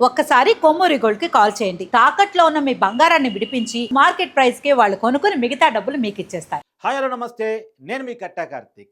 ఒక్కసారి కొమ్మూరి గోల్డ్కి కాల్ చేయండి. తాకట్లో ఉన్న మీ బంగారాన్ని విడిపించి మార్కెట్ ప్రైస్కి వాళ్ళు కొనుక్కుని మిగతా డబ్బులు మీకు ఇచ్చేస్తారు. హాయ్ హలో నమస్తే. నేను మీ కట్టా కార్తీక్.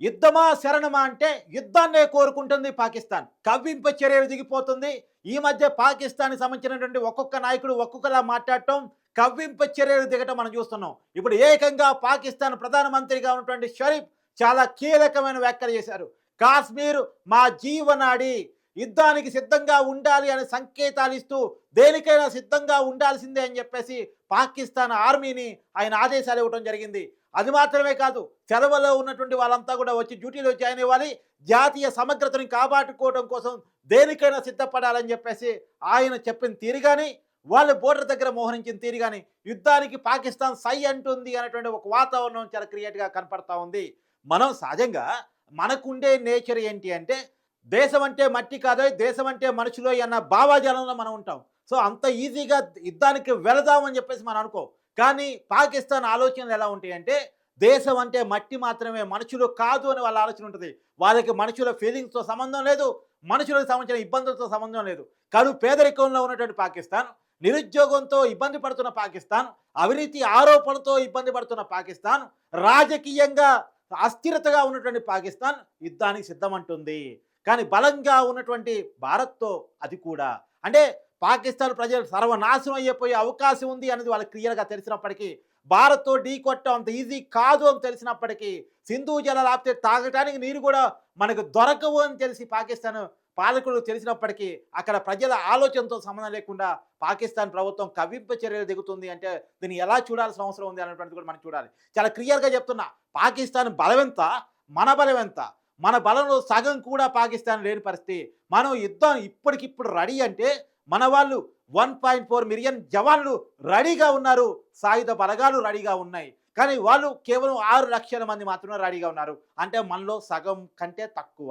యుద్ధమా శరణమా అంటే యుద్ధాన్నే కోరుకుంటుంది పాకిస్తాన్. కవ్వింప చర్యలు దిగిపోతుంది ఈ మధ్య పాకిస్తాన్ సంబంధించినటువంటి ఒక్కొక్క నాయకుడు ఒక్కొక్కలా మాట్లాడటం కవ్వింప చర్యలు దిగటం మనం చూస్తున్నాం. ఇప్పుడు ఏకంగా పాకిస్తాన్ ప్రధానమంత్రిగా ఉన్నటువంటి షరీఫ్ చాలా కీలకమైన వ్యాఖ్యలు చేశారు. కాశ్మీర్ మా జీవనాడి. యుద్ధానికి సిద్ధంగా ఉండాలి అనే సంకేతాలు ఇస్తూ దేనికైనా సిద్ధంగా ఉండాల్సిందే అని చెప్పేసి పాకిస్తాన్ ఆర్మీని ఆయన ఆదేశాలు ఇవ్వడం జరిగింది. అది మాత్రమే కాదు సెలవులో ఉన్నటువంటి వాళ్ళంతా కూడా వచ్చి డ్యూటీలో జాయిన్ అవ్వాలి. జాతీయ సమగ్రతని కాపాడుకోవడం కోసం దేనికైనా సిద్ధపడాలని చెప్పేసి ఆయన చెప్పిన తీరుగాని వాళ్ళు బోర్డర్ దగ్గర మోహరించిన తీరుగాని యుద్ధానికి పాకిస్తాన్ సై అంటుంది అనేటువంటి ఒక వాతావరణం చాలా క్రియేట్గా కనపడతా ఉంది. మనం సహజంగా మనకుండే నేచర్ ఏంటి అంటే దేశం అంటే మట్టి కాదో దేశం అంటే మనుషులో అన్న భావాజాలంలో మనం ఉంటాం. సో అంత ఈజీగా యుద్ధానికి వెళదామని చెప్పేసి మనం అనుకో. కానీ పాకిస్తాన్ ఆలోచనలు ఎలా ఉంటాయి అంటే దేశం అంటే మట్టి మాత్రమే మనుషులు కాదు అని వాళ్ళ ఆలోచన ఉంటుంది. వాళ్ళకి మనుషుల ఫీలింగ్స్తో సంబంధం లేదు మనుషులకు సంబంధించిన ఇబ్బందులతో సంబంధం లేదు. కరువు పేదరికంలో ఉన్నటువంటి పాకిస్తాన్ నిరుద్యోగంతో ఇబ్బంది పడుతున్న పాకిస్తాన్ అవినీతి ఆరోపణలతో ఇబ్బంది పడుతున్న పాకిస్తాన్ రాజకీయంగా అస్థిరతగా ఉన్నటువంటి పాకిస్తాన్ యుద్ధానికి సిద్ధమంటుంది. కానీ బలంగా ఉన్నటువంటి భారత్తో అది కూడా. అంటే పాకిస్తాన్ ప్రజలు సర్వనాశనం అయిపోయే అవకాశం ఉంది అనేది వాళ్ళకి క్లియర్గా తెలిసినప్పటికీ భారత్తో ఢీ కొట్టడం అంత ఈజీ కాదు అని తెలిసినప్పటికీ సింధు జలాలు ఆపితే తాగటానికి నీరు కూడా మనకు దొరకవు అని తెలిసి పాకిస్తాన్ పాలకులు తెలిసినప్పటికీ అక్కడ ప్రజల ఆలోచనతో సంబంధం లేకుండా పాకిస్తాన్ ప్రభుత్వం కవింప చర్యలు దిగుతుంది అంటే దీన్ని ఎలా చూడాల్సిన అవసరం ఉంది అనేటువంటిది కూడా మనం చూడాలి. చాలా క్లియర్గా చెప్తున్నా పాకిస్తాన్ బలం ఎంత మన బలం ఎంత మన బలంలో సగం కూడా పాకిస్తాన్ లేని పరిస్థితి. మనం యుద్ధం ఇప్పటికిప్పుడు రెడీ అంటే మన వాళ్ళు వన్ పాయింట్ ఫోర్ మిలియన్ జవాన్లు రెడీగా ఉన్నారు. సాయుధ బలగాలు రెడీగా ఉన్నాయి. కానీ వాళ్ళు కేవలం ఆరు లక్షల మంది మాత్రమే రెడీగా ఉన్నారు. అంటే మనలో సగం కంటే తక్కువ.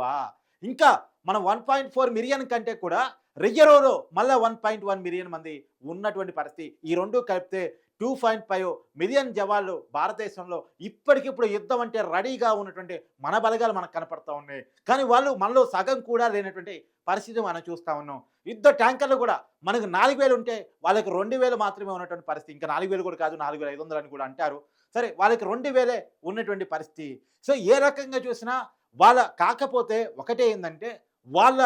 ఇంకా మనం వన్ పాయింట్ ఫోర్ మిలియన్ కంటే కూడా రిజర్వ్లో మళ్ళీ వన్ పాయింట్ వన్ మిలియన్ మంది ఉన్నటువంటి పరిస్థితి. ఈ రెండు కలిపితే టూ పాయింట్ ఫైవ్ మిలియన్ జవాళ్ళు భారతదేశంలో ఇప్పటికిప్పుడు యుద్ధం అంటే రెడీగా ఉన్నటువంటి మన బలగాలు మనకు కనపడతా ఉన్నాయి. కానీ వాళ్ళు మనలో సగం కూడా లేనటువంటి పరిస్థితి మనం చూస్తూ ఉన్నాం. యుద్ధ ట్యాంకర్లు కూడా మనకు నాలుగు వేలు ఉంటే వాళ్ళకి రెండు వేలు మాత్రమే ఉన్నటువంటి పరిస్థితి. ఇంకా నాలుగు వేలు కూడా కాదు నాలుగు వేల ఐదు వందలు అని కూడా అంటారు. సరే వాళ్ళకి రెండు వేలే ఉన్నటువంటి పరిస్థితి. సో ఏ రకంగా చూసినా వాళ్ళ కాకపోతే ఒకటే ఏంటంటే వాళ్ళ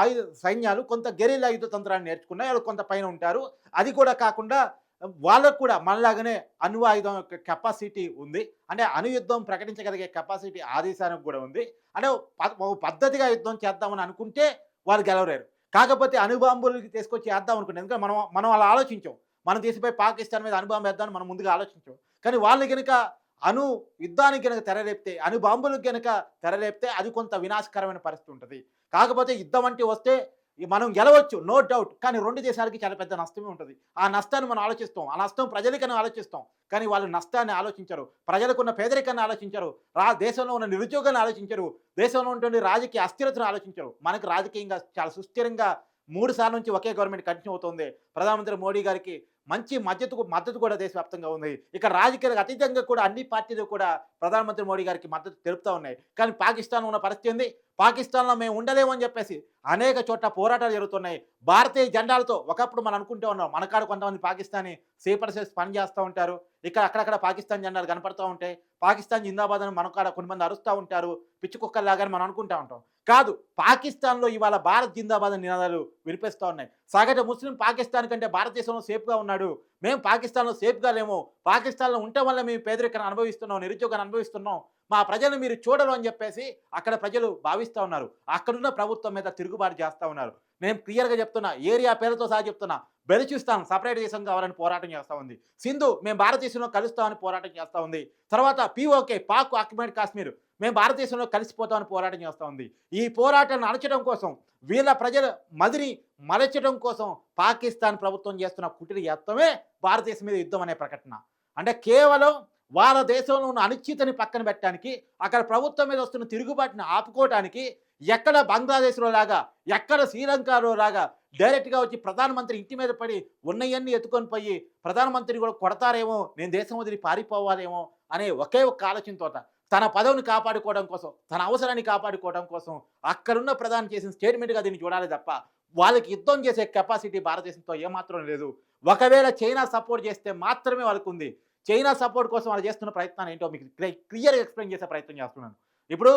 ఆయుధ సైన్యాలు కొంత గెరిల్ ఆయుధ తంత్రాన్ని నేర్చుకున్నాయి. వాళ్ళు కొంత పైన ఉంటారు. అది కూడా కాకుండా వాళ్ళకు కూడా మనలాగానే అణు ఆయుధం యొక్క కెపాసిటీ ఉంది. అంటే అణు యుద్ధం ప్రకటించగలిగే కెపాసిటీ ఆదేశానికి కూడా ఉంది. అంటే ప- పద్ధతిగా యుద్ధం చేద్దామని అనుకుంటే వాళ్ళు గెలవలేరు. కాకపోతే అణుబాంబులకి తీసుకొచ్చి వేద్దాం అనుకుంటే ఎందుకంటే మనం మనం అలా ఆలోచించాం. మనం తీసిపోయి పాకిస్తాన్ మీద అణుబాంబు వేద్దామని మనం ముందుగా ఆలోచించాం. కానీ వాళ్ళు కనుక అణు యుద్ధానికి కనుక తెరలేపితే అణు బాంబులకు కనుక తెరలేపితే అది కొంత వినాశకరమైన పరిస్థితి ఉంటుంది. కాకపోతే యుద్ధం అంటే వస్తే మనం గెలవచ్చు నో డౌట్ కానీ రెండు దేశాలకి చాలా పెద్ద నష్టమే ఉంటుంది. ఆ నష్టాన్ని మనం ఆలోచిస్తాం. ఆ నష్టం ప్రజలకని ఆలోచిస్తాం. కానీ వాళ్ళు నష్టాన్ని ఆలోచించరు. ప్రజలకున్న పేదరికాన్ని ఆలోచించరు. రా దేశంలో ఉన్న నిరుద్యోగాన్ని ఆలోచించరు. దేశంలో ఉన్నటువంటి రాజకీయ అస్థిరతను ఆలోచించరు. మనకు రాజకీయంగా చాలా సుస్థిరంగా మూడు సార్లు నుంచి ఒకే గవర్నమెంట్ కంటిన్యూ అవుతుంది. ప్రధానమంత్రి మోడీ గారికి మంచి మద్దతు మద్దతు కూడా దేశవ్యాప్తంగా ఉంది. ఇక రాజకీయాలకు అతీతంగా కూడా అన్ని పార్టీలు కూడా ప్రధానమంత్రి మోడీ గారికి మద్దతు తెలుపుతూ ఉన్నాయి. కానీ పాకిస్తాన్ ఉన్న పరిస్థితి ఉంది. పాకిస్తాన్లో మేము ఉండలేమని చెప్పేసి అనేక చోట్ల పోరాటాలు జరుగుతున్నాయి. భారతీయ జెండాలతో ఒకప్పుడు మనం అనుకుంటూ ఉన్నాం. మనకాడ కొంతమంది పాకిస్తానీ సీపర్సెస్ పని చేస్తూ ఉంటారు. ఇక్కడ అక్కడక్కడ పాకిస్తాన్ జెండాలు కనపడుతూ ఉంటాయి. పాకిస్తాన్ జిందాబాద్ అని మనకాడ కొంతమంది అరుస్తూ ఉంటారు. పిచ్చి కుక్కల్లాగానే మనం అనుకుంటూ ఉంటాం. కాదు పాకిస్తాన్లో ఇవాళ భారత్ జిందాబాద్ నినాదాలు వినిపిస్తూ ఉన్నాయి. సగటు ముస్లిం పాకిస్తాన్ కంటే భారతదేశంలో సేఫ్గా ఉన్నాడు. మేము పాకిస్తాన్లో సేఫ్గా లేము. పాకిస్తాన్లో ఉండటం వల్ల మేము పేదరికాన్ని అనుభవిస్తున్నాం నిరుద్యోగాన్ని అనుభవిస్తున్నాం. మా ప్రజలు మీరు చూడరు అని చెప్పేసి అక్కడ ప్రజలు భావిస్తూ ఉన్నారు. అక్కడున్న ప్రభుత్వం మీద తిరుగుబాటు చేస్తూ ఉన్నారు. నేను క్లియర్గా చెప్తున్నా ఏరియా పేరుతో సహా చెప్తున్నా. బెలుచిస్తాన్ సపరేట్ దేశం కావాలని పోరాటం చేస్తూ ఉంది. సింధు మేము భారతదేశంలో కలుస్తామని పోరాటం చేస్తూ ఉంది. తర్వాత పిఓకే పాక్ ఆక్యుపైడ్ కాశ్మీర్. మేము భారతదేశంలో కలిసిపోతామని పోరాటం చేస్తూ ఉంది. ఈ పోరాటాన్ని అణచడం కోసం వీళ్ళ ప్రజల మదిని మలచడం కోసం పాకిస్తాన్ ప్రభుత్వం చేస్తున్న కుటిరి యత్నమే భారతదేశం మీద యుద్ధం అనే ప్రకటన. అంటే కేవలం వాళ్ళ దేశంలో ఉన్న అనిశ్చితని పక్కన పెట్టడానికి అక్కడ ప్రభుత్వం మీద వస్తున్న తిరుగుబాటుని ఆపుకోవడానికి ఎక్కడ బంగ్లాదేశ్లో లాగా ఎక్కడ శ్రీలంకలో లాగా డైరెక్ట్గా వచ్చి ప్రధానమంత్రి ఇంటి మీద పడి ఉన్నయన్నీ ఎత్తుకొని పోయి ప్రధానమంత్రిని కూడా కొడతారేమో నేను దేశం వదిలి పారిపోవాలేమో అనే ఒకే ఒక్క ఆలోచనతో తన పదవిని కాపాడుకోవడం కోసం తన అవసరాన్ని కాపాడుకోవడం కోసం అక్కడున్న ప్రధాని చేసిన స్టేట్మెంట్గా దీన్ని చూడాలి తప్ప వాళ్ళకి యుద్ధం చేసే కెపాసిటీ భారతదేశంతో ఏమాత్రం లేదు. ఒకవేళ చైనా సపోర్ట్ చేస్తే మాత్రమే వాళ్ళకు ఉంది చైనా సపోర్ట్ కోసం వాళ్ళు చేస్తున్న ప్రయత్నాలు ఏంటో మీకు క్లియర్గా ఎక్స్ప్లెయిన్ చేసే ప్రయత్నం చేస్తున్నాను. ఇప్పుడు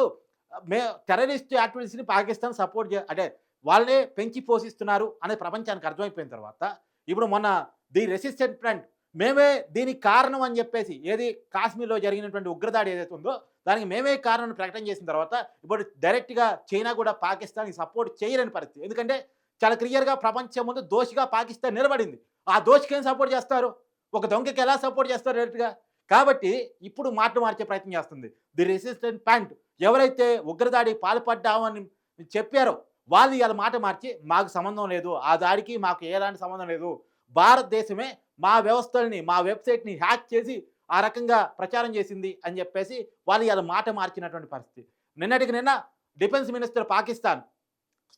మే టెర్రరిస్ట్ యాక్టివిటీస్ని పాకిస్తాన్ సపోర్ట్ చే అంటే వాళ్ళనే పెంచి పోషిస్తున్నారు అనే ప్రపంచానికి అర్థమైపోయిన తర్వాత ఇప్పుడు మొన్న ది రెసిస్టెంట్ ఫ్రంట్ మేమే దీనికి కారణం అని చెప్పేసి ఏది కాశ్మీర్లో జరిగినటువంటి ఉగ్రదాడి ఏదైతే ఉందో దానికి మేమే కారణం ప్రకటన చేసిన తర్వాత ఇప్పుడు డైరెక్ట్గా చైనా కూడా పాకిస్తాన్కి సపోర్ట్ చేయలేని పరిస్థితి. ఎందుకంటే చాలా క్లియర్గా ప్రపంచం ముందు దోషిగా పాకిస్తాన్ నిలబడింది. ఆ దోషికి ఏం సపోర్ట్ చేస్తారు? ఒక దొంగకి ఎలా సపోర్ట్ చేస్తారు డైరెక్ట్గా కాబట్టి ఇప్పుడు మాట మార్చే ప్రయత్నం చేస్తుంది. ది రెసిస్టెంట్ ప్యాంట్ ఎవరైతే ఉగ్రదాడి పాల్పడ్డామని చెప్పారో వాళ్ళు ఇలా మాట మార్చి మాకు సంబంధం లేదు. ఆ దాడికి మాకు ఎలాంటి సంబంధం లేదు. భారతదేశమే మా వ్యవస్థల్ని మా వెబ్సైట్ని హ్యాక్ చేసి ఆ రకంగా ప్రచారం చేసింది అని చెప్పేసి వాళ్ళు ఇలా మాట మార్చినటువంటి పరిస్థితి. నిన్నటికి నిన్న డిఫెన్స్ మినిస్టర్ పాకిస్తాన్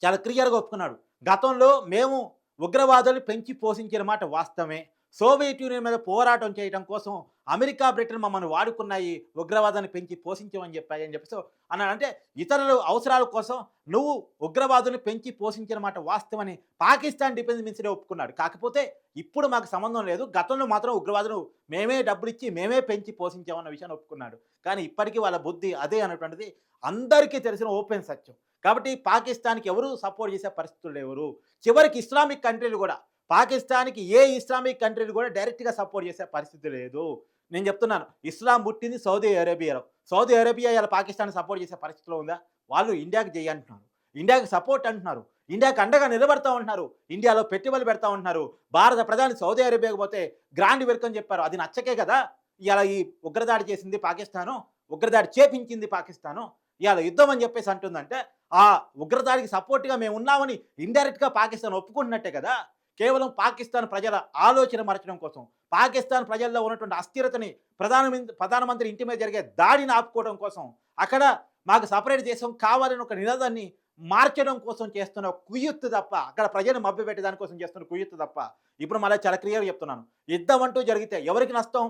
చాలా క్లియర్గా ఒప్పుకున్నాడు. గతంలో మేము ఉగ్రవాదులు పెంచి పోషించిన మాట వాస్తవమే. సోవియట్ యూనియన్ మీద పోరాటం చేయడం కోసం అమెరికా బ్రిటన్ మమ్మల్ని వాడుకున్నాయి ఉగ్రవాదాన్ని పెంచి పోషించమని చెప్పాయి అని చెప్పేసి అన్నాడు. అంటే ఇతరుల అవసరాల కోసం నువ్వు ఉగ్రవాదుని పెంచి పోషించిన మాట వాస్తవని పాకిస్తాన్ డిఫెన్స్ మినిస్టరే ఒప్పుకున్నాడు. కాకపోతే ఇప్పుడు మాకు సంబంధం లేదు. గతంలో మాత్రం ఉగ్రవాదులు మేమే డబ్బులు ఇచ్చి మేమే పెంచి పోషించామన్న విషయాన్ని ఒప్పుకున్నాడు. కానీ ఇప్పటికీ వాళ్ళ బుద్ధి అదే అనేటువంటిది అందరికీ తెలిసిన ఓపెన్ సత్యం. కాబట్టి పాకిస్తాన్కి ఎవరు సపోర్ట్ చేసే పరిస్థితులు ఎవరు చివరికి ఇస్లామిక్ కంట్రీలు కూడా పాకిస్తాన్కి ఏ ఇస్లామిక్ కంట్రీని కూడా డైరెక్ట్గా సపోర్ట్ చేసే పరిస్థితి లేదు. నేను చెప్తున్నాను ఇస్లాం పుట్టింది సౌదీ అరేబియాలో. సౌదీ అరేబియా ఇలా పాకిస్తాన్ సపోర్ట్ చేసే పరిస్థితిలో ఉందా? వాళ్ళు ఇండియాకి చేయంటున్నారు ఇండియాకి సపోర్ట్ అంటున్నారు. ఇండియాకి అండగా నిలబడతా ఉంటున్నారు. ఇండియాలో పెట్టుబడులు పెడతా ఉంటున్నారు. భారత ప్రధాని సౌదీ అరేబియాకి పోతే గ్రాండ్ వెల్కమ్ చెప్పారు. అది నచ్చకే కదా? ఇలా ఈ ఉగ్రదాడి చేసింది పాకిస్తాను ఉగ్రదాడి చేపించింది పాకిస్తాను ఇవాళ యుద్ధం అని చెప్పేసి అంటుందంటే ఆ ఉగ్రదాడికి సపోర్ట్గా మేము ఉన్నామని ఇండైరెక్ట్గా పాకిస్తాన్ ఒప్పుకుంటున్నట్టే కదా? కేవలం పాకిస్తాన్ ప్రజల ఆలోచన మరచడం కోసం పాకిస్తాన్ ప్రజల్లో ఉన్నటువంటి అస్థిరతని ప్రధాన ప్రధానమంత్రి ఇంటి మీద జరిగే దాడిని ఆపుకోవడం కోసం అక్కడ మాకు సపరేట్ దేశం కావాలని ఒక నినాదాన్ని మార్చడం కోసం చేస్తున్న కుయుత్తు తప్ప అక్కడ ప్రజలు మభ్యపెట్టే దానికోసం చేస్తున్న కుయుత్తు తప్ప ఇప్పుడు మళ్ళీ చాలా క్లియర్గా చెప్తున్నాను. యుద్ధం అంటూ జరిగితే ఎవరికి నష్టం?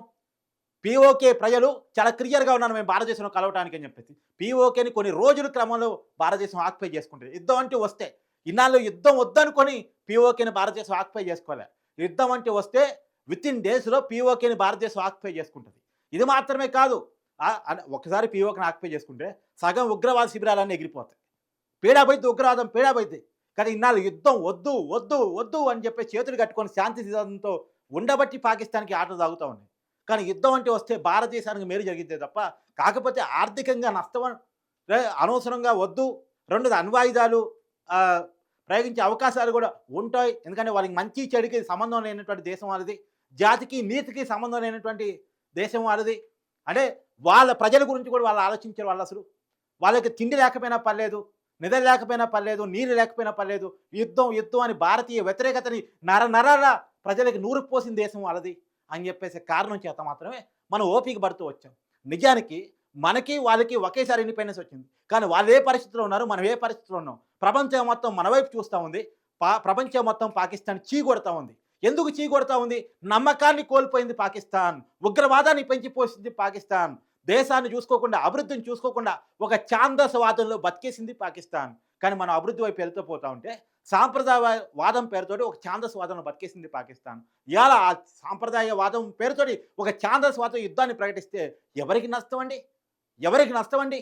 పీఓకే ప్రజలు చాలా క్లియర్గా ఉన్నాను మేము భారతదేశంలో కలవటానికి అని చెప్పేసి పీఓకేని కొన్ని రోజుల క్రమంలో భారతదేశం ఆక్యుపై చేసుకుంటుంది. యుద్ధం అంటూ వస్తే ఇన్నాళ్ళు యుద్ధం వద్దనుకొని పీఓకేని భారతదేశం ఆక్యుపై చేసుకోలే యుద్ధం అంటే వస్తే విత్ ఇన్ డేస్లో పీఓకేని భారతదేశం ఆక్యుపై చేసుకుంటుంది. ఇది మాత్రమే కాదు. ఒకసారి పీఓకేని ఆక్యుపై చేసుకుంటే సగం ఉగ్రవాద శిబిరాలన్నీ ఎగిరిపోతాయి. పీడాపోయితే ఉగ్రవాదం పీడాపోయితే కానీ ఇన్నాళ్ళు యుద్ధం వద్దు వద్దు వద్దు అని చెప్పి చేతులు కట్టుకొని శాంతి సిద్ధాంతంతో ఉండబట్టి పాకిస్తాన్కి ఆటలు తాగుతూ ఉన్నాయి. కానీ యుద్ధం అంటే వస్తే భారతదేశానికి మేలు జరిగితే తప్ప కాకపోతే ఆర్థికంగా నష్టం అనవసరంగా వద్దు. రెండోది అణ్వాయుధాలు ప్రయోగించే అవకాశాలు కూడా ఉంటాయి. ఎందుకంటే వాళ్ళకి మంచి చెడుకి సంబంధం లేనటువంటి దేశం వాళ్ళది జాతికి నీతికి సంబంధం లేనటువంటి దేశం వాళ్ళది అంటే వాళ్ళ ప్రజల గురించి కూడా వాళ్ళు ఆలోచించారు వాళ్ళు అసలు. వాళ్ళకి తిండి లేకపోయినా పర్లేదు నిద్ర లేకపోయినా పర్లేదు నీరు లేకపోయినా పర్లేదు యుద్ధం యుద్ధం అని భారతీయ వ్యతిరేకతని నర నరాల ప్రజలకు నూరు పోసిన దేశం వాళ్ళది అని చెప్పేసి కారణం చేత మాత్రమే మనం ఓపిక పడుతూ వచ్చాం. నిజానికి మనకి వాళ్ళకి ఒకేసారి ఇండిపెండెన్స్ వచ్చింది. కానీ వాళ్ళు ఏ పరిస్థితిలో ఉన్నారు? మనం ఏ పరిస్థితిలో ఉన్నాం? ప్రపంచం మొత్తం మన వైపు చూస్తూ ఉంది. పా ప్రపంచం మొత్తం పాకిస్తాన్ చీకొడతా ఉంది. ఎందుకు చీకొడతా ఉంది? నమ్మకాన్ని కోల్పోయింది పాకిస్తాన్. ఉగ్రవాదాన్ని పెంచి పోసింది పాకిస్తాన్. దేశాన్ని చూసుకోకుండా అభివృద్ధిని చూసుకోకుండా ఒక ఛాందసవాదంలో బతికేసింది పాకిస్తాన్. కానీ మనం అభివృద్ధి వైపు వెళ్తూ పోతా ఉంటే సాంప్రదాయ వాదం పేరుతోటి ఒక ఛాందస్వాదంలో బతికేసింది పాకిస్తాన్. ఇవాళ ఆ సాంప్రదాయ వాదం పేరుతోటి ఒక ఛాందస్వాదం యుద్ధాన్ని ప్రకటిస్తే ఎవరికి నష్టం అండి? ఎవరికి నష్టం అండి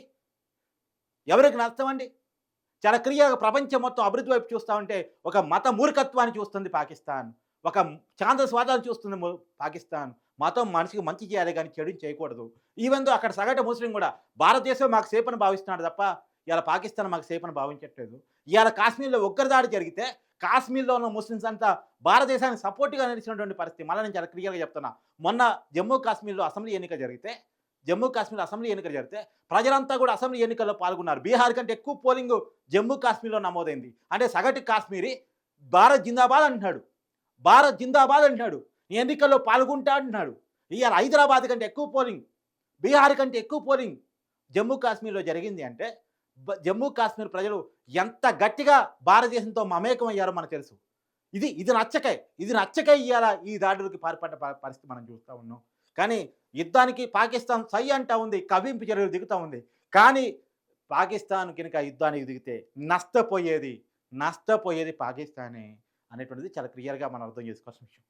ఎవరికి నష్టం అండి చాలా క్లియర్గా ప్రపంచం మొత్తం అభివృద్ధి వైపు చూస్తూ ఉంటే ఒక మత మూర్ఖత్వాన్ని చూస్తుంది పాకిస్తాన్. ఒక ఛాందస్వాదాన్ని చూస్తుంది పాకిస్తాన్. మతం మనిషికి మంచి చేయాలి కానీ చెడు చేయకూడదు. ఈవెందు అక్కడ సగటు ముస్లిం కూడా భారతదేశం మాకు సేఫ్ అని భావిస్తున్నాడు తప్ప ఇవాళ పాకిస్తాన్ మాకు సేఫ్ అని భావించట్లేదు. ఇవాళ కాశ్మీర్లో ఉగ్రదాడి జరిగితే కాశ్మీర్లో ఉన్న ముస్లిమ్స్ అంతా భారతదేశానికి సపోర్ట్గా నిలిచినటువంటి పరిస్థితి. మళ్ళీ నేను చాలా క్లియర్గా చెప్తున్నా. మొన్న జమ్మూ కాశ్మీర్లో అసెంబ్లీ ఎన్నిక జరిగితే జమ్మూ కాశ్మీర్ అసెంబ్లీ ఎన్నికలు జరిగితే ప్రజలంతా కూడా అసెంబ్లీ ఎన్నికల్లో పాల్గొన్నారు. బీహార్ కంటే ఎక్కువ పోలింగ్ జమ్మూ కాశ్మీర్లో నమోదైంది. అంటే సగటు కాశ్మీరీ భారత్ జిందాబాద్ అంటున్నాడు. భారత్ జిందాబాద్ అంటున్నాడు. ఈ ఎన్నికల్లో పాల్గొంటా అంటున్నాడు. ఇవాళ హైదరాబాద్ కంటే ఎక్కువ పోలింగ్ బీహార్ కంటే ఎక్కువ పోలింగ్ జమ్మూ కాశ్మీర్లో జరిగింది అంటే జమ్మూ కాశ్మీర్ ప్రజలు ఎంత గట్టిగా భారతదేశంతో మమేకం అయ్యారో మనకు తెలుసు. ఇది ఇది నచ్చకే ఇది నచ్చకే ఇవాళ ఈ దాడులకి పాల్పడ్డ పరిస్థితి మనం చూస్తూ ఉన్నాం. కానీ యుద్ధానికి పాకిస్తాన్ సై అంటా ఉంది కవింపు చర్యలు దిగుతూ ఉంది. కానీ పాకిస్తాన్ కనుక యుద్ధానికి దిగితే నష్టపోయేది నష్టపోయేది పాకిస్తానే అనేటువంటిది చాలా క్లియర్గా మనం అర్థం చేసుకోవాల్సిన విషయం.